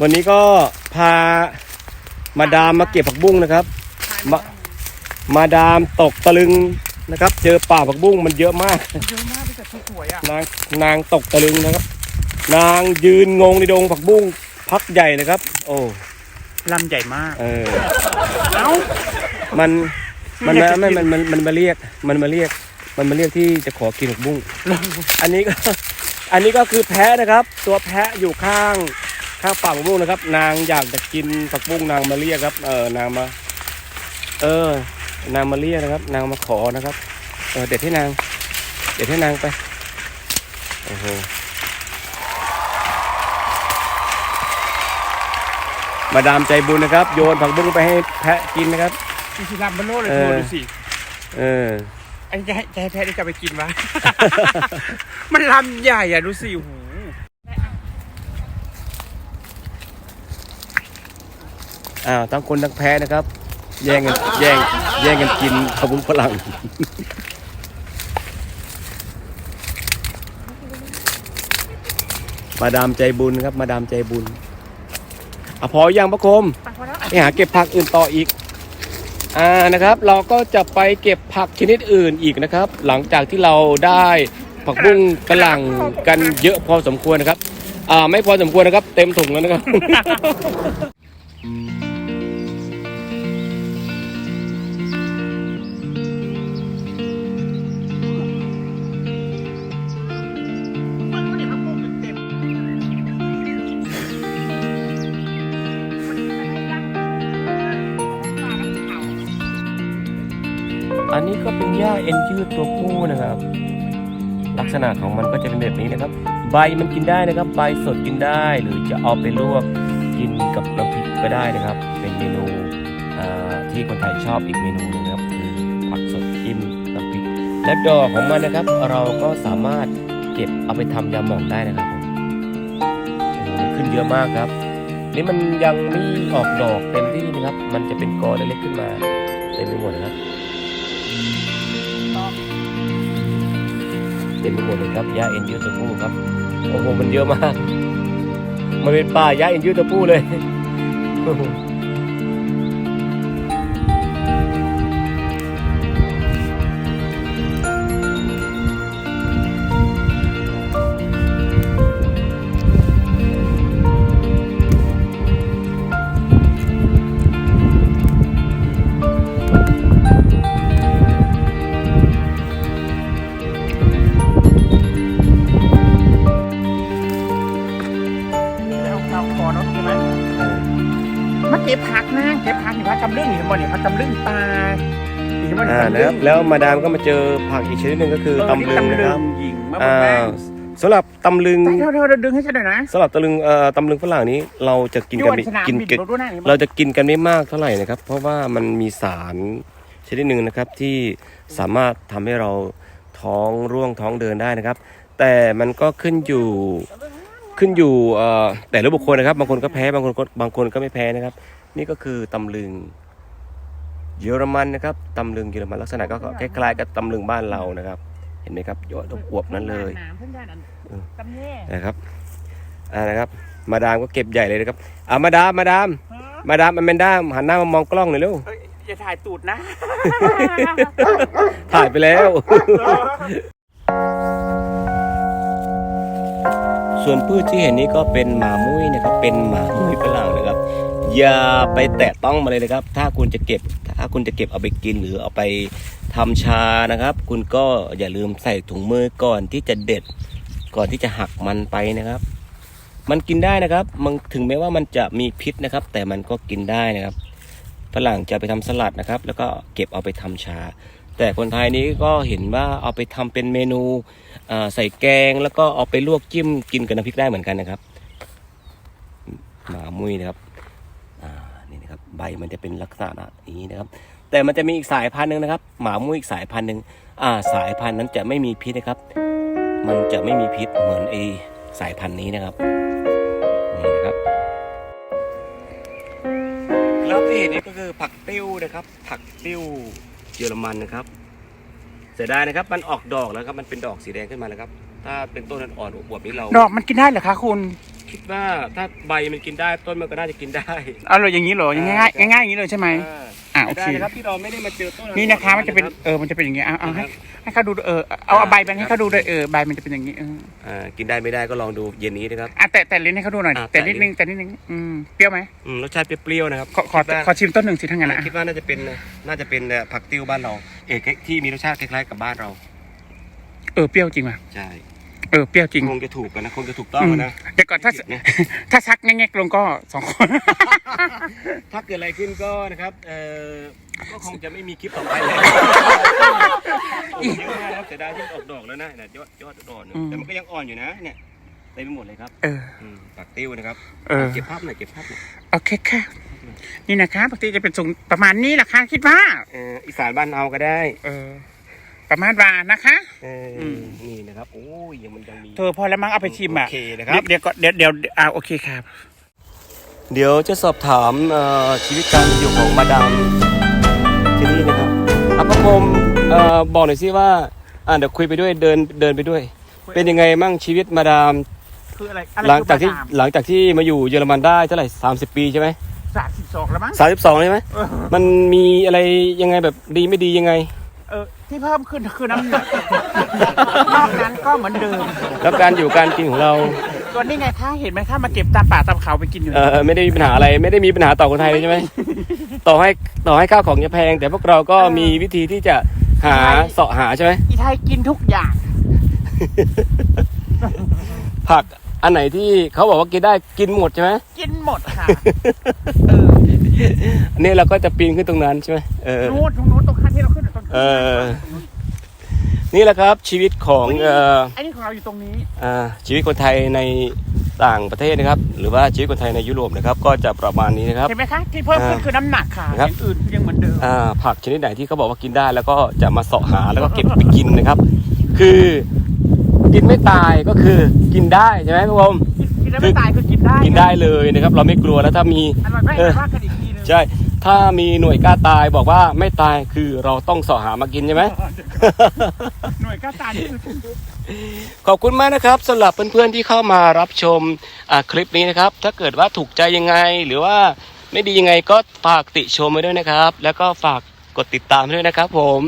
วันนี้ก็พามาดามมาเก็บผักบุ้งนะครับ มามาดามตกตะลึงนะครับ เจอป่าผักบุ้งมันเยอะมาก เยอะมากเป็นแต่สวยๆอะนางนางตกตะลึงนะครับ นางยืนงงในดงผักบุ้งพักใหญ่นะครับ โอ้ลำใหญ่มาก เออ เอ้า มันมันอยากจะมันกินมันมันมันมาเรียก มันมาเรียก มันมาเรียกที่จะขอกินผักบุ้ง อันนี้ก็ อันนี้ก็คือแพะนะครับ ตัวแพะอยู่ข้าง ข้างป่าผักบุ้งนะครับ นางอยากจะกินผักบุ้งนางมาเรียกครับ เออนางมา เออ นางมาเรียกนะครับ นางมาขอนะครับ เออเด็ดให้นาง เด็ดให้นางไปโอ้โหมาดามใจบุญนะครับ โยนผักบุ้งไปให้แพะกินนะครับจริงๆลำเบลโลเลยเอโทอรดูสิเออไอ้จะให้จะให้แพ้ได้จะไปกินวะ มันลำใหญ่อะดูสิโอ้โห อ้าวทั้งคนทั้งแพ้นะครับ แย่งกันแย่งแย่งกันกินขบุ้งฝรั่งมาดามใจบุญครับ มาดามใจบุญอะพอยังพระคมไปพอแล้วไปหาเก็บผักอื่นต่ออีก อ่านะครับ เราก็จะไปเก็บผักชนิดอื่นอีกนะครับ หลังจากที่เราได้ผักบุ้งกระหล่งกันเยอะพอสมควรนะครับ อ่าไม่พอสมควรนะครับ เต็มถุงแล้วนะครับ นี้ก็เป็นหญ้าเอ็นยืดตัวผู้นะครับ ลักษณะของมันก็จะเป็นแบบนี้นะครับ ใบมันกินได้นะครับ ใบสดกินได้ หรือจะเอาไปลวกกินกับน้ำพริกก็ได้นะครับ เป็นเมนูที่คนไทยชอบอีกเมนูหนึงนะครับคือผักสดจิ้มน้ำพริก และดอกของมันนะครับ เราก็สามารถเก็บเอาไปทำยาหม่องได้นะครับผมโอ้โหขึ้นเยอะมากครับนี่มันยังไม่ออกดอกเต็มที่นะครับ มันจะเป็นกอเล็กๆขึ้นมาเต็มไปหมดนะครับ เต็มไปหมดเลยครับหญ้าเอ็นยูตัวผู้ครับโอ้โหมันเยอะมาก มันเป็นป่าหญ้าเอ็นยูตัวผู้เลย ก็บผักนะเก็บผักนี่พักตำลึงนี่เห็นบ่เนี่ยพักตำลึงปลาเห็นบ่เนี่ยอ่าตำนะลึครับงแล้วมาดามก็มาเจอผักอีกชนิดหนึ่งก็คือเออตำลึงนะครับหญิงมาบอ่นแม่าสำหรับตำลึงเท่าเท่าๆดึงให้ฉันหน่อยนะสำหรับตำลึงเอ่อตำลึงฝรั่งนี้เราจะกินยกันวนไม่สนามกินบินกันรถด้วยนะนี่เราจะกินกันไม่มากเท่าไหร่นะครับ เพราะว่ามันมีสารชนิดหนึ่งนะครับที่สามารถทำให้เราท้องร่วงท้องเดินได้นะครับ แต่มันก็ขึ้นอยู่ขึ้นอยู่เอ่อแต่ละบุคคลนะครับ บางคนก็แพ้บางคนก็บางคนก็ไม่แพ้นะครับ นี่ก็คือตำลึงเยอรมันนะครับตำลึงเยอรมันลักษณะก็คล้ายๆกับตำลึงบ้านเรานะครับ เห็นไหมครับยอดอวบๆนั้นเลยน้ำเพิ่งได้อันเออตำแย่นะครับอ่านะครับ มาดามก็เก็บใหญ่เลยนะครับอ่ามาดามมาดามมาดามอแมนด้าหันหน้ามามองกล้องหน่อยเร็วเอ้ยอย่าถ่ายตูดนะ ถ่ายไปแล้ว ส่วนพืชที่เห็นนี้ก็เป็นหมามุ้ยนะครับเป็นหมามุ้ยฝรั่งนะครับ อย่าไปแตะต้องมาเลยนะครับ ถ้าคุณจะเก็บ ถ้าคุณจะเก็บเอาไปกินหรือเอาไปทำชานะครับ คุณก็อย่าลืมใส่ถุงมือก่อนที่จะเด็ด ก่อนที่จะหักมันไปนะครับ มันกินได้นะครับมันถึงแม้ว่ามันจะมีพิษนะครับ แต่มันก็กินได้นะครับฝรั่งจะไปทำสลัดนะครับ แล้วก็เก็บเอาไปทำชา แต่คนไทยนี้ก็เห็นว่าเอาไปทำเป็นเมนูใส่แกง แล้วก็เอาไปลวกจิ้มกินกับน้ำพริกได้เหมือนกันนะครับหมามุ้ยนะครับ ใบมันจะเป็นลักษณะอย่างนี้นะครับ แต่มันจะมีอีกสายพันธุ์หนึ่งนะครับ หมามุ้ยอีกสายพันธุ์หนึ่งอ่าสายพันธุ์นั้นจะไม่มีพิษนะครับ มันจะไม่มีพิษเหมือนไอสายพันธุ์นี้นะครับนี่นะครับแล้วที่เห็นนี่ก็คือผักติ้วนะครับ ผักติ้วเยอรมันนะครับเสียดายนะครับ มันออกดอกแล้วครับ มันเป็นดอกสีแดงขึ้นมาแล้วครับ ถ้าเป็นต้นอ่อนๆอวบๆนี้เรา ดอกมันกินได้เหรอคะคุณ คิดว่าถ้าใบมันกินได้ต้นมันก็น่าจะกินได้เอาเลยอย่างนี้เหรอยังง่ายๆง่ายๆอย่างนี้เลยใช่ไหม อะโอเค ได้นะครับที่เราไม่ได้มาเจอต้นนี่นะคะมันจะเป็นเออมันจะเป็นอย่างนี้เอาเอาให้ให้เขาดูเออเอาเอาใบมันให้เขาดูด้วยเออใบมันจะเป็นอย่างนี้เอออ่ากินได้ไม่ได้ก็ลองดูเย็นนี้นะครับ อะแต่แต่ลิ้นให้เขาดูหน่อยอะแต่แตะลิ้นิดนนึงแต่นิดนึงอืมเปรี้ยวไหมอืมรสชาติเปรี้ยวๆนะครับขอขอคิดว่าขอชิมต้นหนึ่งสิทั้างนั้นนะคิดว่าน่าจะเป็นน่าจะเป็นเอ่อผักติ้วบ้านเรา เอกที่มีรสชาติคล้ายๆกับบ้านเรา เออเปรี้ยวจริงว่ะใช่เออเปรี้ยวจริงคงจะถูกกันนะคงจะถูกต้องอืมนะเดี๋ยวก่อนถ้าเจ็บนะถ้าซักแง่ๆลงก็สองคน ถ้าเกิดอะไรขึ้นก็นะครับเอ่อก็คงจะไม่มีคลิปต่อไปเลยโอ้เยอะมากครับเสียดายที่ออกดอกแล้วนะเนี่ยยอดยอดดอกเนี่ยอืมแต่มันก็ยังอ่อนอยู่นะ เนี่ยเต็มไปหมดเลยครับเอออืมผักติ้วนะครับเออเก็บภาพหน่อยเก็บภาพหน่อยโอเคค่ะนี่นะคะปกติจะเป็นสูงประมาณนี้แหละค่ะคิดว่าเอออีสานบ้านเอาก็ได้ เออ ประมาณวานะคะ เอออม นี่นะครับ โอ้ยยังมันยังมี เธอพอแล้วมั้งเอาไปชิมอะโอเคนะครับ เดี๋ยวก่อนเดี๋ยวเดี๋ยวอ่าโอเคครับ เดี๋ยวจะสอบถามเอ่อชีวิตการอยู่ของมาดามที่นี่นะครับอะพระพรหมเอ่อบอกหน่อยสิว่าอ่าเดี๋ยวคุยไปด้วยเดินเดินไปด้วยเป็นยังไงมั่งชีวิตมาดาม คืออะไรอะไรหลังจากที่หลังจากที่มาอยู่เยอรมันได้เท่าไหร่สามสิบปีใช่ไหมสามสิบสองแล้วมั้ง สามสิบสองใช่ไหมเออ มันมีอะไรยังไงแบบดีไม่ดียังไง เออที่เพิ่มขึ้นคือน้ำหนักนอกนั้นก็เหมือนเดิม แล้วการอยู่การกินของเราตัวนี้ไงคะเห็นไหมคะมาเก็บตามป่าตามเขาไปกินอยู่เออไม่ได้มีปัญหาอะไรไม่ได้มีปัญหาต่อคนไทยเลยใช่ไหมต่อให้ต่อให้ข้าวของจะแพง แต่พวกเราก็มีวิธีที่จะหาเสาะหาใช่ไหมอีไทยกินทุกอย่าง ผักอันไหนที่เขาบอกว่ากินได้กินหมดใช่ไหมกินหมดค่ะอันนี้เราก็จะปีนขึ้นตรงนั้นใช่ไหมเออนู้นตรงนู้นตรงข้างที่เราขึ้นตรง เออนี่แหละครับชีวิตของเอ่อไอ้นี่ของเราอยู่ตรงนี้อ่าชีวิตคนไทยในต่างประเทศนะครับ หรือว่าชีวิตคนไทยในยุโรปนะครับ ก็จะประมาณนี้นะครับ เห็นไหมคะที่เพิ่มขึ้นอ่าคือน้ำหนักค่ะครับอย่างอื่นคือยังเหมือนเดิมอ่าผักชนิดไหนที่เขาบอกว่ากินได้ แล้วก็จะมาเสาะหาแล้วก็เก็บไปกินนะครับ คือกินไม่ตายก็คือกินได้ใช่ไหมทุกคนกินแล้วไม่ตายคือกินได้กินได้เลยนะครับ เราไม่กลัวแล้วถ้ามี อร่อยไหมเออ ว่ากันอีกทีนึงใช่ ถ้ามีหน่วยกล้าตายบอกว่าไม่ตายคือเราต้องสอหามากินใช่ไหม หน่วยกล้าตายนี่คือขอบคุณมากนะครับสำหรับเพื่อนๆที่เข้ามารับชมคลิปนี้นะครับ ถ้าเกิดว่าถูกใจยังไงหรือว่าไม่ดียังไงก็ฝากติชมไว้ด้วยนะครับ แล้วก็ฝากกดติดตามด้วยนะครับผม